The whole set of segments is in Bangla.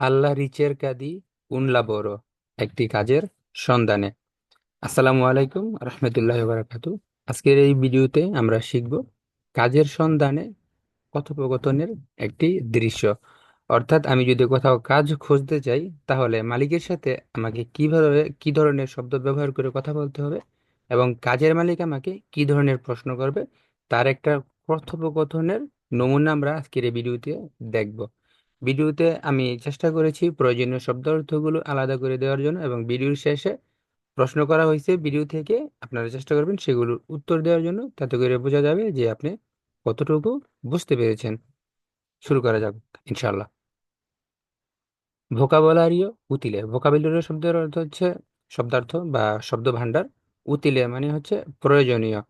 alla রিচের কাদি un বড় একটি কাজের সন্ধানে। আসসালামু আলাইকুম, রহমতুল্লাহ বারাকাতু আজকের এই ভিডিওতে আমরা শিখব কাজের সন্ধানে কথোপকথনের একটি দৃশ্য। অর্থাৎ আমি যদি কোথাও কাজ খুঁজতে চাই তাহলে মালিকের সাথে আমাকে কীভাবে কি ধরনের শব্দ ব্যবহার করে কথা বলতে হবে এবং কাজের মালিক আমাকে কি ধরনের প্রশ্ন করবে, তার একটা কথোপকথনের নমুনা আমরা আজকের এই ভিডিওতে দেখব। ভিডিওতে আমি চেষ্টা করেছি প্রয়োজনীয় শব্দ অর্থগুলো আলাদা করে দেওয়ার জন্য এবং ভিডিওর শেষে প্রশ্ন করা হয়েছে ভিডিও থেকে আপনারা চেষ্টা করবেন সেগুলোর উত্তর দেওয়ার জন্য। তাতে করে বোঝা যাবে যে আপনি কতটুকু বুঝতে পেরেছেন। শুরু করা যাক ইনশাল্লাহ ভোকাবুলারিও উতিলে। ভোকাবুলারিও শব্দের অর্থ হচ্ছে শব্দার্থ বা শব্দ ভাণ্ডার উতিলে মানে হচ্ছে প্রয়োজনীয়।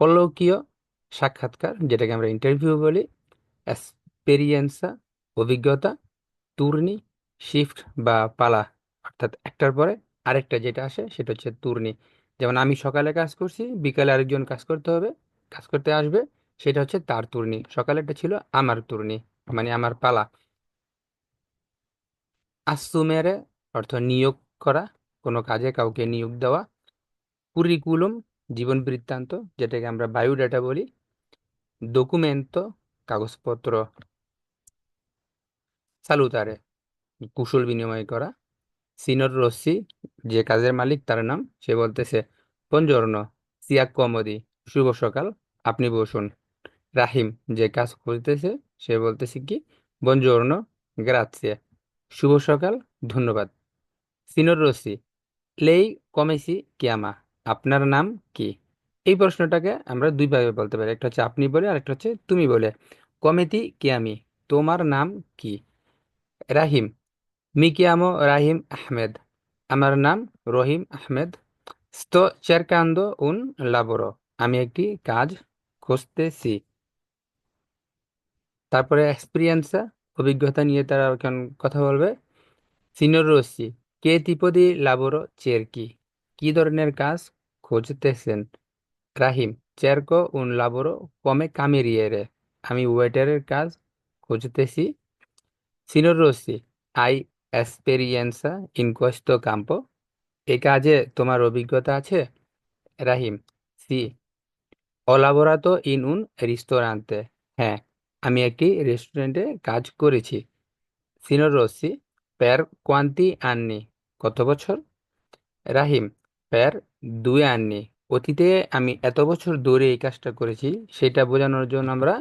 কলৌকীয় সাক্ষাৎকার, যেটাকে আমরা ইন্টারভিউ বলি। এক্সপেরিয়েন্সা অভিজ্ঞতা, তুর্নি শিফট বা পালা, অর্থাৎ একটার পরে আরেকটা যেটা আসে সেটা হচ্ছে তুর্নি। যেমন আমি সকালে কাজ করছি, বিকালে আরেকজন কাজ করতে হবে, কাজ করতে আসবে, সেটা হচ্ছে তার তুর্নি। সকালেরটা ছিল আমার তুর্নি মানে আমার পালা। আসুমেরে অর্থ নিয়োগ করা, কোনো কাজে কাউকে নিয়োগ দেওয়া। কুরিকুলুম জীবন বৃত্তান্ত, যেটাকে আমরা বায়োডাটা বলি। ডকুমেন্টো কাগজপত্র। সালুতারে কুশল বিনিময় করা। সিনর রস্সি যে কাজের মালিক, তার নাম, সে বলতেছে বনজর্ন সিয়াক কমদি শুভ সকাল, আপনি বসুন। রাহিম যে কাজ খুঁজতেছে সে বলতেছে কি বনজর্ন গ্রাৎসিয়া শুভ সকাল, ধন্যবাদ। সিনর রস্সি লেই কমেসি কিয়ামা, আপনার নাম কি? এই প্রশ্নটাকে আমরা দুইভাবে বলতে পারি, একটা হচ্ছে আপনি বলে, আরেকটা হচ্ছে তুমি বলে। কমেতি কিয়ামি, তোমার নাম কি? রাহিম। মি কিয়ামো রাহিম আহমেদ। আমার নাম রহিম Ahmed. sto cercando un lavoro আমি একটি কাজ খুঁজতেছি। তারপরে এক্সপিরিয়েন্সা, অভিজ্ঞতা নিয়ে তারা এখন কথা বলবে? সিনিয়র রসি কে di lavoro cerchi কি? ধরনের কাজ খুঁজতেছেন? রাহিম cerco un lavoro come cameriere আমি ওয়েটারের কাজ খুঁজতেছি। Senior Rossi hai esperienza in questo campo এই কাজে তোমার অভিজ্ঞতা আছে? রাহিম, সি। ho lavorato in un ristorante হ্যাঁ আমি একটি রেস্টুরেন্টে কাজ করেছি। সিনিয়র রসি per quanti anni কত বছর? রাহিম per due anni অতীতে আমি এত বছর ধরে এই কাজটা করেছি, সেটা বোঝানোর জন্য আমরা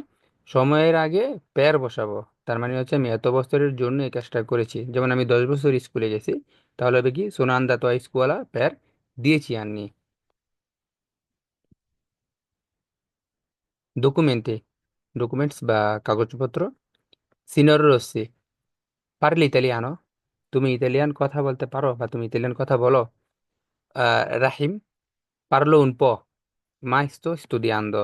সময়ের আগে পের বসাবো। তার মানে হচ্ছে আমি এত বছরের জন্য এই কাজটা করেছি। যেমন আমি দশ বছর স্কুলে গেছি, তাহলে হবে কি সোনান্দা তো স্কুয়ালা প্যার দিয়েছি আননি ডকুমেন্টে, ডকুমেন্টস বা কাগজপত্র, সিনর রসি পারলি ইতালিয়ানো, তুমি ইতালিয়ান কথা বলতে পারো বা তুমি ইতালিয়ান কথা বলো। রাহিম, পারল উন প মা sto studiando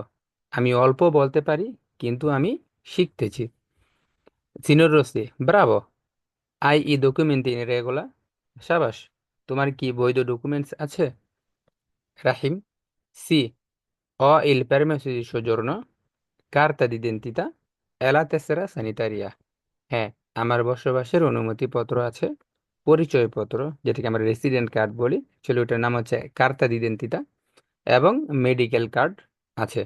আমি অল্প বলতে পারি, কিন্তু আমি শিখতেছি। সিনিয়র রসি ব্রাভো আই ই ডকুমেন্ট ইন রেগুলা সাবাস তোমার কি বৈধ ডকুমেন্টস আছে রাহিম সি ho il permesso di soggiorno? Carta d'identità? E la tessera হ্যাঁ আমার বসবাসের অনুমতিপত্র আছে পরিচয়পত্র যেটাকে আমরা রেসিডেন্ট কার্ড বলি চলো ওটার নাম হচ্ছে কার্তা দিদেন্তিতা এবং মেডিকেল কার্ড আছে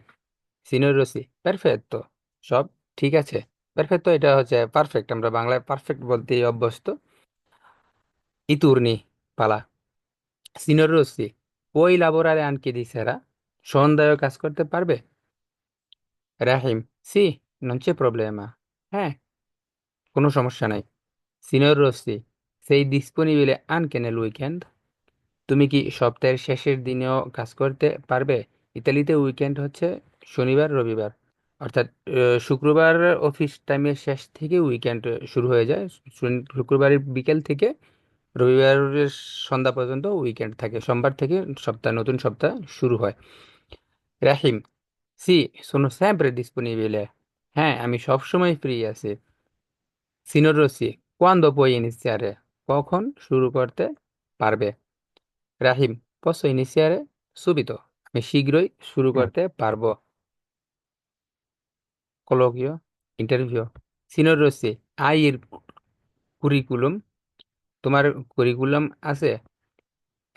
সিনিয়র রসি পারফেক্ট তো সব ঠিক আছে পারফেক্টো এটা হচ্ছে পারফেক্ট আমরা বাংলায় পারফেক্ট বলতেই অভ্যস্ত। ইতুর্নি পালা। Senior Rossi lavorare anche di sera সন্ধ্যায় কাজ করতে পারবে? রাহিম সি c'è problema হ্যাঁ কোনো সমস্যা নাই। সিনিয়র রসি সেই disponibile anche nel উইকেন্ড তুমি কি সপ্তাহের শেষের দিনেও কাজ করতে পারবে? ইতালিতে উইকেন্ড হচ্ছে শনিবার, রবিবার। অর্থাৎ শুক্রবার অফিস টাইমের শেষ থেকে উইকেন্ড শুরু হয়ে যায়। শুক্রবারের বিকেল থেকে রবিবারের সন্ধ্যা পর্যন্ত উইকেন্ড থাকে। সোমবার থেকে সপ্তাহ নতুন সপ্তাহ শুরু হয়। রাহিম সি sono sempre disponibile হ্যাঁ আমি সবসময় ফ্রি আছি। সিনিয়র রসি quando puoi iniziare? কখন শুরু করতে পারবে? রাহিম posso iniziare? subito আমি শীঘ্রই শুরু করতে পারব। Colloquio interview সিনিয়র রসি hai il কুরিকুলম তোমার কুরিকুলাম আছে?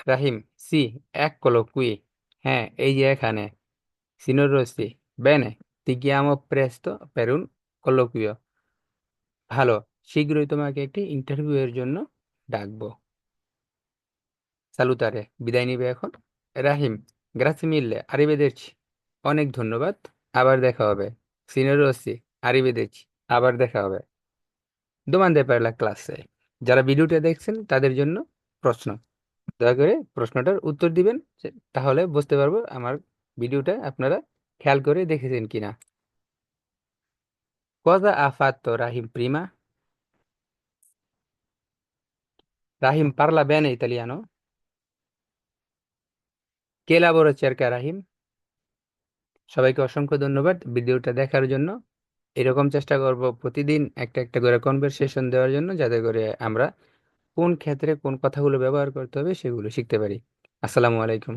রাহিম সি এক কলোকুই হ্যাঁ এই যে এখানে। bene, ti chiamo presto per un colloquio. ভালো শীঘ্রই তোমাকে একটি ইন্টারভিউ এর জন্য ডাকবো। সালুতারে বিদায় নিবে এখন। রাহিম গ্রাসি মিললে আরিভেদেরছি অনেক ধন্যবাদ আবার দেখা হবে। সিনিয়র রসি আরিভেদেরছি আবার দেখা হবে দোমান্দে পারলা ক্লাসে যারা ভিডিওটা দেখছেন, তাদের জন্য প্রশ্ন দয়া করে প্রশ্নটার উত্তর দিবেন তাহলে বুঝতে পারব আমার ভিডিওটা আপনারা খেয়াল করে দেখেছেন কিনা ha fatto Rahim prima? Rahim parla bene italiano? Che lavoro cerca Rahim? সবাইকে অসংখ্য ধন্যবাদ ভিডিওটা দেখার জন্য। এরকম চেষ্টা করব প্রতিদিন একটা একটা করে কনভারসেশন দেওয়ার জন্য যাতে করে আমরা কোন ক্ষেত্রে কোন কথাগুলো ব্যবহার করতে হবে সেগুলো শিখতে পারি। আসসালামু আলাইকুম।